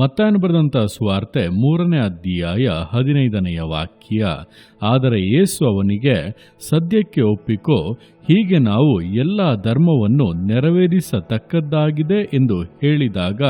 ಮತ್ತಾಯನು ಬರೆದಂಥ ಸ್ವಾರ್ತೆ ಮೂರನೇ ಅಧ್ಯಾಯ ಹದಿನೈದನೆಯ ವಾಕ್ಯ. ಆದರೆ ಯೇಸು ಅವನಿಗೆ, ಸದ್ಯಕ್ಕೆ ಒಪ್ಪಿಕೋ, ಹೀಗೆ ನಾವು ಎಲ್ಲ ಧರ್ಮವನ್ನು ನೆರವೇರಿಸತಕ್ಕದ್ದಾಗಿದೆ ಎಂದು ಹೇಳಿದಾಗ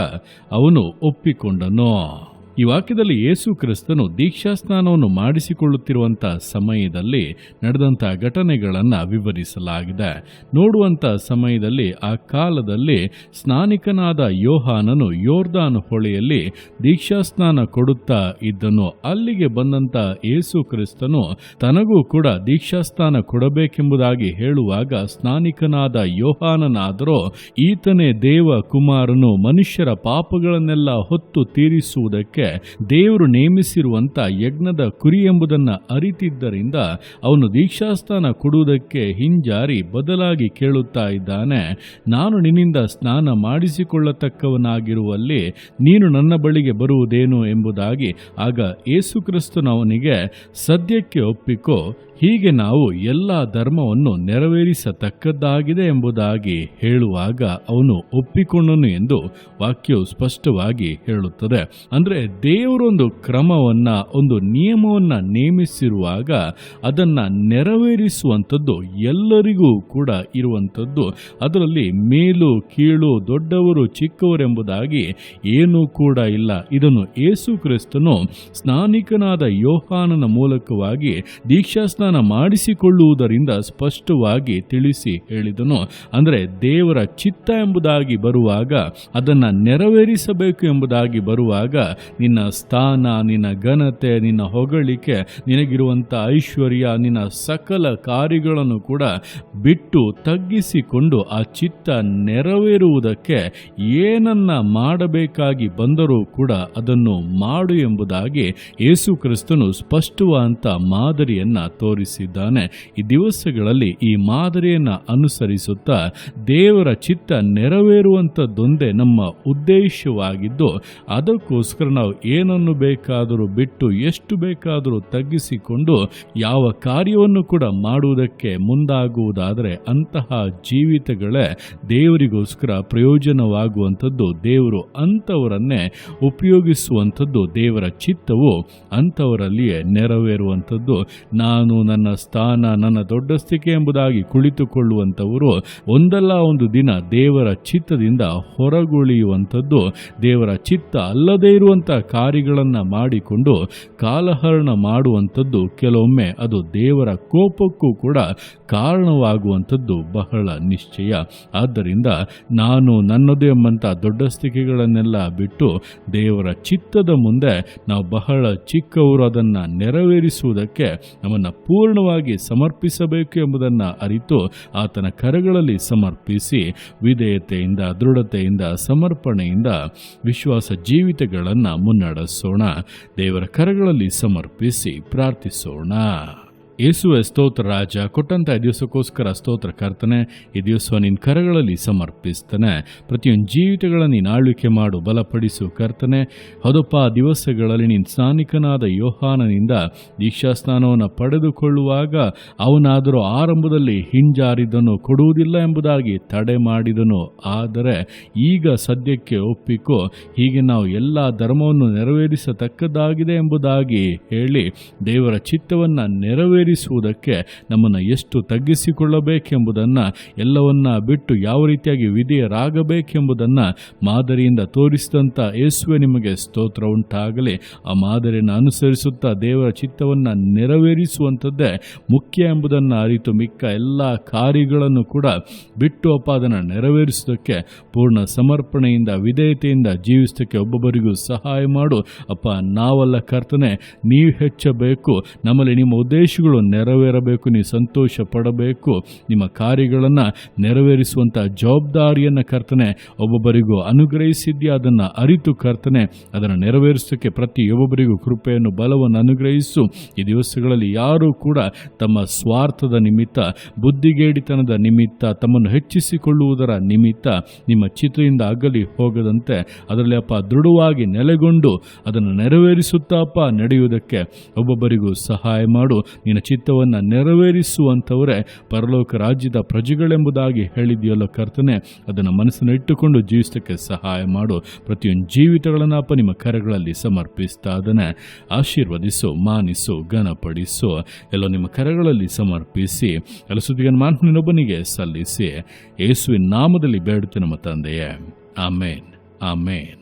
ಅವನು ಒಪ್ಪಿಕೊಂಡನು. ಈ ವಾಕ್ಯದಲ್ಲಿ ಯೇಸು ಕ್ರಿಸ್ತನು ದೀಕ್ಷಾಸ್ನಾನವನ್ನು ಮಾಡಿಸಿಕೊಳ್ಳುತ್ತಿರುವಂಥ ಸಮಯದಲ್ಲಿ ನಡೆದಂಥ ಘಟನೆಗಳನ್ನು ವಿವರಿಸಲಾಗಿದೆ. ನೋಡುವಂಥ ಸಮಯದಲ್ಲಿ, ಆ ಕಾಲದಲ್ಲಿ ಸ್ನಾನಿಕನಾದ ಯೋಹಾನನು ಯೋರ್ದಾನ್ ಹೊಳೆಯಲ್ಲಿ ದೀಕ್ಷಾಸ್ನಾನ ಕೊಡುತ್ತಾ ಇದ್ದನು. ಅಲ್ಲಿಗೆ ಬಂದಂಥ ಯೇಸು ಕ್ರಿಸ್ತನು ತನಗೂ ಕೂಡ ದೀಕ್ಷಾಸ್ನಾನ ಕೊಡಬೇಕೆಂಬುದಾಗಿ ಹೇಳುವಾಗ ಸ್ನಾನಿಕನಾದ ಯೋಹಾನನಾದರೂ, ಈತನೇ ದೇವ ಕುಮಾರನು ಮನುಷ್ಯರ ಪಾಪಗಳನ್ನೆಲ್ಲ ಹೊತ್ತು ತೀರಿಸುವುದಕ್ಕೆ ದೇವರು ನೇಮಿಸಿರುವಂತ ಯಜ್ಞದ ಕುರಿ ಎಂಬುದನ್ನು ಅರಿತಿದ್ದರಿಂದ ಅವನು ದೀಕ್ಷಾಸ್ಥಾನ ಕೊಡುವುದಕ್ಕೆ ಹಿಂಜಾರಿ ಬದಲಾಗಿ ಕೇಳುತ್ತಾ ಇದ್ದಾನೆ, ನಾನು ನಿನ್ನಿಂದ ಸ್ನಾನ ಮಾಡಿಸಿಕೊಳ್ಳತಕ್ಕವನಾಗಿರುವಲ್ಲಿ ನೀನು ನನ್ನ ಬಳಿಗೆ ಬರುವುದೇನು ಎಂಬುದಾಗಿ ಆಗ ಯೇಸುಕ್ರಿಸ್ತನವನಿಗೆ ಸದ್ಯಕ್ಕೆ ಒಪ್ಪಿಕೋ ಹೀಗೆ ನಾವು ಎಲ್ಲ ಧರ್ಮವನ್ನು ನೆರವೇರಿಸತಕ್ಕದ್ದಾಗಿದೆ ಎಂಬುದಾಗಿ ಹೇಳುವಾಗ ಅವನು ಒಪ್ಪಿಕೊಂಡನು ಎಂದು ವಾಕ್ಯವು ಸ್ಪಷ್ಟವಾಗಿ ಹೇಳುತ್ತದೆ. ಅಂದರೆ ದೇವರೊಂದು ಕ್ರಮವನ್ನ, ಒಂದು ನಿಯಮವನ್ನು ನೇಮಿಸಿರುವಾಗ ಅದನ್ನ ನೆರವೇರಿಸುವಂಥದ್ದು ಎಲ್ಲರಿಗೂ ಕೂಡ ಇರುವಂಥದ್ದು. ಅದರಲ್ಲಿ ಮೇಲು, ಕೀಳು, ದೊಡ್ಡವರು, ಚಿಕ್ಕವರೆಂಬುದಾಗಿ ಏನೂ ಕೂಡ ಇಲ್ಲ. ಇದನ್ನು ಯೇಸು ಕ್ರಿಸ್ತನು ಸ್ನಾನಿಕನಾದ ಯೋಹಾನನ ಮೂಲಕವಾಗಿ ದೀಕ್ಷಾಸ್ನಾನ ಮಾಡಿಸಿಕೊಳ್ಳುವುದರಿಂದ ಸ್ಪಷ್ಟವಾಗಿ ತಿಳಿಸಿ ಹೇಳಿದನು. ಅಂದರೆ ದೇವರ ಚಿತ್ತ ಎಂಬುದಾಗಿ ಬರುವಾಗ, ಅದನ್ನು ನೆರವೇರಿಸಬೇಕು ಎಂಬುದಾಗಿ ಬರುವಾಗ, ನಿನ್ನ ಸ್ಥಾನ, ನಿನ್ನ ಘನತೆ, ನಿನ್ನ ಹೊಗಳಿಕೆ ನಿನಗಿರುವಂಥ ಐಶ್ವರ್ಯ, ನಿನ್ನ ಸಕಲ ಕಾರ್ಯಗಳನ್ನು ಕೂಡ ಬಿಟ್ಟು ತಗ್ಗಿಸಿಕೊಂಡು ಆ ಚಿತ್ತ ನೆರವೇರುವುದಕ್ಕೆ ಏನನ್ನ ಮಾಡಬೇಕಾಗಿ ಬಂದರೂ ಕೂಡ ಅದನ್ನು ಮಾಡು ಎಂಬುದಾಗಿ ಯೇಸು ಕ್ರಿಸ್ತನು ಸ್ಪಷ್ಟವಾದಂಥ ಮಾದರಿಯನ್ನ ತೋರಿಸಿದ್ದಾನೆ. ಈ ದಿವಸಗಳಲ್ಲಿ ಈ ಮಾದರಿಯನ್ನ ಅನುಸರಿಸುತ್ತಾ ದೇವರ ಚಿತ್ತ ನೆರವೇರುವಂಥದ್ದೊಂದೇ ನಮ್ಮ ಉದ್ದೇಶವಾಗಿದ್ದು, ಅದಕ್ಕೋಸ್ಕರ ನಾವು ಏನನ್ನು ಬೇಕಾದರೂ ಬಿಟ್ಟು ಎಷ್ಟು ಬೇಕಾದರೂ ತಗ್ಗಿಸಿಕೊಂಡು ಯಾವ ಕಾರ್ಯವನ್ನು ಕೂಡ ಮಾಡುವುದಕ್ಕೆ ಮುಂದಾಗುವುದಾದರೆ ಅಂತಹ ಜೀವಿತಗಳೇ ದೇವರಿಗೋಸ್ಕರ ಪ್ರಯೋಜನವಾಗುವಂಥದ್ದು, ದೇವರು ಅಂಥವರನ್ನೇ ಉಪಯೋಗಿಸುವಂಥದ್ದು, ದೇವರ ಚಿತ್ತವು ಅಂಥವರಲ್ಲಿಯೇ ನೆರವೇರುವಂಥದ್ದು. ನಾನು ನನ್ನ ಸ್ಥಾನ, ನನ್ನ ದೊಡ್ಡಸ್ತಿಕೆ ಎಂಬುದಾಗಿ ಕುಳಿತುಕೊಳ್ಳುವಂಥವರು ಒಂದಲ್ಲ ಒಂದು ದಿನ ದೇವರ ಚಿತ್ತದಿಂದ ಹೊರಗುಳಿಯುವಂಥದ್ದು, ದೇವರ ಚಿತ್ತ ಅಲ್ಲದೇ ಇರುವಂಥ ಕಾರ್ಯಗಳನ್ನು ಮಾಡಿಕೊಂಡು ಕಾಲಹರಣ ಮಾಡುವಂಥದ್ದು. ಕೆಲವೊಮ್ಮೆ ಅದು ದೇವರ ಕೋಪಕ್ಕೂ ಕೂಡ ಕಾರಣವಾಗುವಂಥದ್ದು ಬಹಳ ನಿಶ್ಚಯ. ಆದ್ದರಿಂದ ನಾನು ನನ್ನದು ಎಂಬಂಥ ದೊಡ್ಡಸ್ತಿಕೆಗಳನ್ನೆಲ್ಲ ಬಿಟ್ಟು ದೇವರ ಚಿತ್ತದ ಮುಂದೆ ನಾವು ಬಹಳ ಚಿಕ್ಕವರು ಅದನ್ನು ನೆರವೇರಿಸುವುದಕ್ಕೆ ನಮ್ಮನ್ನು ಪೂರ್ಣವಾಗಿ ಸಮರ್ಪಿಸಬೇಕು ಎಂಬುದನ್ನು ಅರಿತು ಆತನ ಕರಗಳಲ್ಲಿ ಸಮರ್ಪಿಸಿ ವಿಧೇಯತೆಯಿಂದ, ದೃಢತೆಯಿಂದ, ಸಮರ್ಪಣೆಯಿಂದ ವಿಶ್ವಾಸ ಜೀವಿತಗಳನ್ನು ಮುನ್ನಡೆಸೋಣ. ದೇವರ ಕರಗಳಲ್ಲಿ ಸಮರ್ಪಿಸಿ ಪ್ರಾರ್ಥಿಸೋಣ. ಯೇಸುವೆ ಸ್ತೋತ್ರ ರಾಜ, ಕೊಟ್ಟಂತ ಈ ದಿವಸಕ್ಕೋಸ್ಕರ ಸ್ತೋತ್ರ ಕರ್ತನೆ, ಈ ದಿವಸ ನಿನ್ನ ಕರಗಳಲ್ಲಿ ಸಮರ್ಪಿಸ್ತಾನೆ. ಪ್ರತಿಯೊಂದು ಜೀವಿತಗಳನ್ನು ನೀನು ಆಳ್ವಿಕೆ ಮಾಡು, ಬಲಪಡಿಸು ಕರ್ತನೆ. ಹೌದಪ್ಪ, ಆ ದಿವಸಗಳಲ್ಲಿ ನಿನ್ನ ಸ್ನಾನಿಕನಾದ ಯೋಹಾನನಿಂದ ದೀಕ್ಷಾಸ್ನಾನವನ್ನು ಪಡೆದುಕೊಳ್ಳುವಾಗ ಅವನಾದರೂ ಆರಂಭದಲ್ಲಿ ಹಿಂಜಾರಿದನು ಕೊಡುವುದಿಲ್ಲ ಎಂಬುದಾಗಿ ತಡೆ ಮಾಡಿದನು. ಆದರೆ ಈಗ ಸದ್ಯಕ್ಕೆ ಒಪ್ಪಿಕೋ, ಹೀಗೆ ನಾವು ಎಲ್ಲ ಧರ್ಮವನ್ನು ನೆರವೇರಿಸತಕ್ಕದ್ದಾಗಿದೆ ಎಂಬುದಾಗಿ ಹೇಳಿ ದೇವರ ಚಿತ್ತವನ್ನು ನೆರವೇರಿಸುವುದಕ್ಕೆ ನಮ್ಮನ್ನು ಎಷ್ಟು ತಗ್ಗಿಸಿಕೊಳ್ಳಬೇಕೆಂಬುದನ್ನು ಎಲ್ಲವನ್ನ ಬಿಟ್ಟು ಯಾವ ರೀತಿಯಾಗಿ ವಿಧೇಯರಾಗಬೇಕೆಂಬುದನ್ನು ಮಾದರಿಯಿಂದ ತೋರಿಸಿದಂಥ ಯೇಸುವೆ ನಿಮಗೆ ಸ್ತೋತ್ರ ಉಂಟಾಗಲಿ. ಆ ಮಾದರಿಯನ್ನು ಅನುಸರಿಸುತ್ತಾ ದೇವರ ಚಿತ್ತವನ್ನು ನೆರವೇರಿಸುವಂಥದ್ದೇ ಮುಖ್ಯ ಎಂಬುದನ್ನು ಅರಿತು ಮಿಕ್ಕ ಎಲ್ಲ ಕಾರ್ಯಗಳನ್ನು ಕೂಡ ಬಿಟ್ಟು ಅಪ್ಪ ಅದನ್ನು ನೆರವೇರಿಸುವುದಕ್ಕೆ ಪೂರ್ಣ ಸಮರ್ಪಣೆಯಿಂದ, ವಿಧೇಯತೆಯಿಂದ ಜೀವಿಸೋಕ್ಕೆ ಒಬ್ಬೊಬ್ಬರಿಗೂ ಸಹಾಯ ಮಾಡು. ಅಪ್ಪ, ನಾವಲ್ಲ ಕರ್ತನೆ, ನೀವು ಹೆಚ್ಚಬೇಕು. ನಮ್ಮಲ್ಲಿ ನಿಮ್ಮ ಉದ್ದೇಶಗಳು ನೆರವೇರಬೇಕು, ನೀವು ಸಂತೋಷ ಪಡಬೇಕು. ನಿಮ್ಮ ಕಾರ್ಯಗಳನ್ನು ನೆರವೇರಿಸುವಂಥ ಜವಾಬ್ದಾರಿಯನ್ನು ಕರ್ತನೆ, ಒಬ್ಬೊಬ್ಬರಿಗೂ ಅನುಗ್ರಹಿಸಿದ್ಯಾ ಅದನ್ನು ಅರಿತು ಕರ್ತನೆ, ಅದನ್ನು ನೆರವೇರಿಸೋಕ್ಕೆ ಪ್ರತಿ ಒಬ್ಬೊಬ್ಬರಿಗೂ ಕೃಪೆಯನ್ನು, ಬಲವನ್ನು ಅನುಗ್ರಹಿಸು. ಈ ದಿವಸಗಳಲ್ಲಿ ಯಾರೂ ಕೂಡ ತಮ್ಮ ಸ್ವಾರ್ಥದ ನಿಮಿತ್ತ, ಬುದ್ಧಿಗೇಡಿತನದ ನಿಮಿತ್ತ, ತಮ್ಮನ್ನು ಹೆಚ್ಚಿಸಿಕೊಳ್ಳುವುದರ ನಿಮಿತ್ತ ನಿಮ್ಮ ಚಿತ್ರದಿಂದ ಅಗಲಿ ಹೋಗದಂತೆ, ಅದರಲ್ಲಿ ಅಪ್ಪ ದೃಢವಾಗಿ ನೆಲೆಗೊಂಡು, ಅದನ್ನು ಅಪ್ಪ ನಡೆಯುವುದಕ್ಕೆ ಒಬ್ಬೊಬ್ಬರಿಗೂ ಸಹಾಯ ಮಾಡು. ನಿನ್ನ ಚಿತ್ತವನ್ನು ನೆರವೇರಿಸುವಂಥವರೇ ಪರಲೋಕ ರಾಜ್ಯದ ಪ್ರಜೆಗಳೆಂಬುದಾಗಿ ಹೇಳಿದೆಯಲ್ಲ ಕರ್ತನೆ? ಅದನ್ನು ಮನಸ್ಸನ್ನು ಇಟ್ಟುಕೊಂಡು ಜೀವಿಸಕ್ಕೆ ಸಹಾಯ ಮಾಡು. ಪ್ರತಿಯೊಂದು ಜೀವಿತಗಳನ್ನು ಅಪ್ಪ ನಿಮ್ಮ ಕರೆಗಳಲ್ಲಿ ಸಮರ್ಪಿಸ್ತಾ ಅದನ್ನು ಆಶೀರ್ವದಿಸು, ಮಾನಿಸು, ಘನಪಡಿಸು. ಎಲ್ಲ ನಿಮ್ಮ ಕರೆಗಳಲ್ಲಿ ಸಮರ್ಪಿಸಿ ಎಲ್ಲ ಸುದ್ದಿಯನ್ನು ಮಾನವನೊಬ್ಬನಿಗೆ ಸಲ್ಲಿಸಿ. ಯೇಸುವಿನ ನಾಮದಲ್ಲಿ ಬೇಡುತ್ತೆ ನಮ್ಮ ತಂದೆಯೇ. ಆಮೇನ್. ಆಮೇನ್.